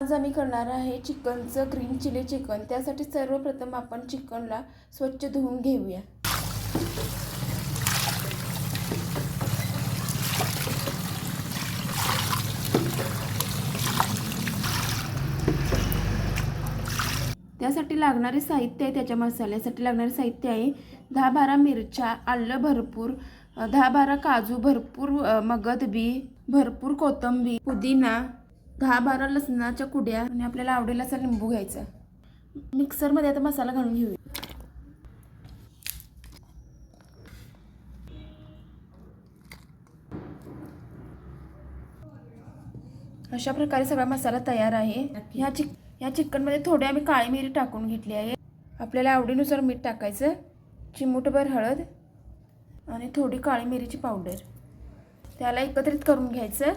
आज आम्ही करणार आहे चिकनचं ग्रीन चिली चिकन. त्यासाठी सर्वप्रथम आपण चिकनला स्वच्छ धुवून घेऊया. त्यासाठी लागणारे साहित्य आहे त्याच्या मसाल्यासाठी लागणारे साहित्य आहे. दहा बारा मिरच्या आलं भरपूर दहा बारा काजू भरपूर मगद बी भरपूर कोथिंबीर पुदिना दहा बारा लसणाच्या कुड्या आणि आपल्याला आवडेल असा लिंबू घ्यायचा. मिक्सरमध्ये आता मसाला घालून घेऊया. अशा प्रकारे सगळा मसाला तयार आहे. ह्या चिक ह्या चिकनमध्ये थोडी आम्ही काळी मिरी टाकून घेतली आहे. आपल्याला आवडीनुसार मीठ टाकायचं. चिमूटभर हळद आणि थोडी काळी मिरीची पावडर. त्याला एकत्रित करून घ्यायचं.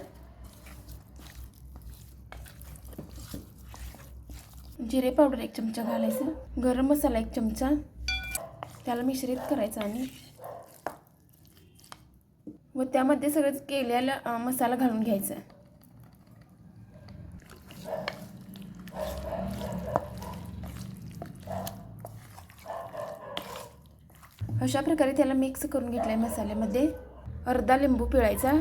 जिरे पावडर एक चमचा घालायचं. गरम मसाला एक चमचा. त्याला मिश्रित करायचा आणि व त्यामध्ये सगळं केलेला मसाला घालून घ्यायचा. अशा प्रकारे त्याला मिक्स करून घेतलं आहे मसाल्यामध्ये. अर्धा लिंबू पिळायचा.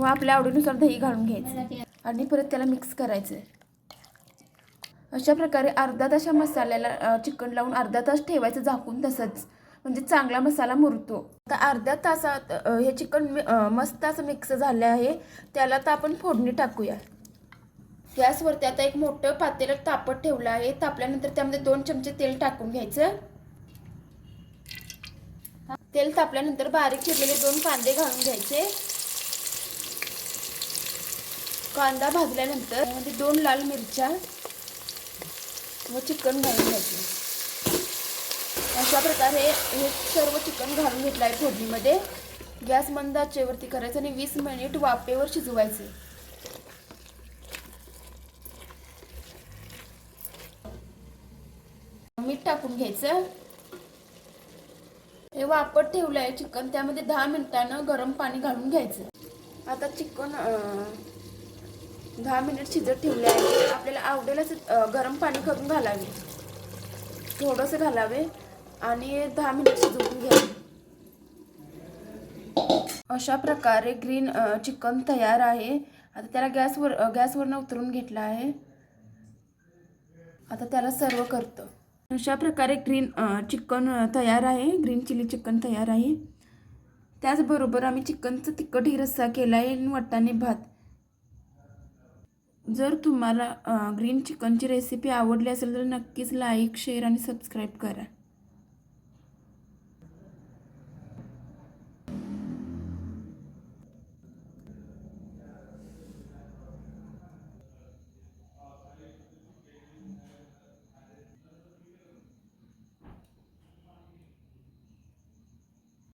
व आपल्या आवडीनुसार दही घालून घ्यायचं आणि परत त्याला मिक्स करायचं अशा प्रकारे अर्धा तास या मसाल्याला चिकन लावून अर्धा तास ठेवायचं झाकून तसंच. म्हणजे चांगला मसाला मुरतो. आता अर्ध्या तासात हे चिकन मस्त असं मिक्स झालं आहे. त्याला तर आपण फोडणी टाकूया. गॅसवरती आता एक मोठं पातेलं तापत ठेवलं आहे. तापल्यानंतर त्यामध्ये दोन चमचे तेल टाकून घ्यायचं. तेल तापल्यानंतर बारीक चिरलेले दोन कांदे घालून घ्यायचे. कांदा भाजल्यानंतर त्यामध्ये दोन लाल मिरच्या व चिकन घालून घ्यायचे. अशा प्रकारे हे सर्व चिकन घालून घेतलं आहे फोडणीमध्ये. गॅस मंद आचेवरती करायचं आणि वीस मिनिट वाफेवर शिजवायचे. मीठ टाकून घ्यायचं. हे वापर ठेवलं आहे चिकन त्यामध्ये दहा मिनिटानं गरम पाणी घालून घ्यायचं. आता चिकन दहा मिनिट शिजत ठेवले आहे. आपल्याला आवडेल असं गरम पाणी करून घालावे. थोडंसं घालावे आणि दहा मिनिट शिजवून घ्यावे अशा प्रकारे ग्रीन चिकन तयार आहे. आता त्याला गॅसवर गॅसवरनं उतरून घेतलं आहे. आता त्याला सर्व करतो. अशा प्रकारे ग्रीन चिकन तयार आहे. ग्रीन चिली चिकन तयार आहे. त्याचबरोबर आम्ही चिकनचा तिखट रस्सा केला आहे आणि वाटाणे भात. जर तुम्हाला ग्रीन चिकनची रेसिपी आवडली असेल तर नक्कीच लाईक शेअर आणि सबस्क्राईब करा.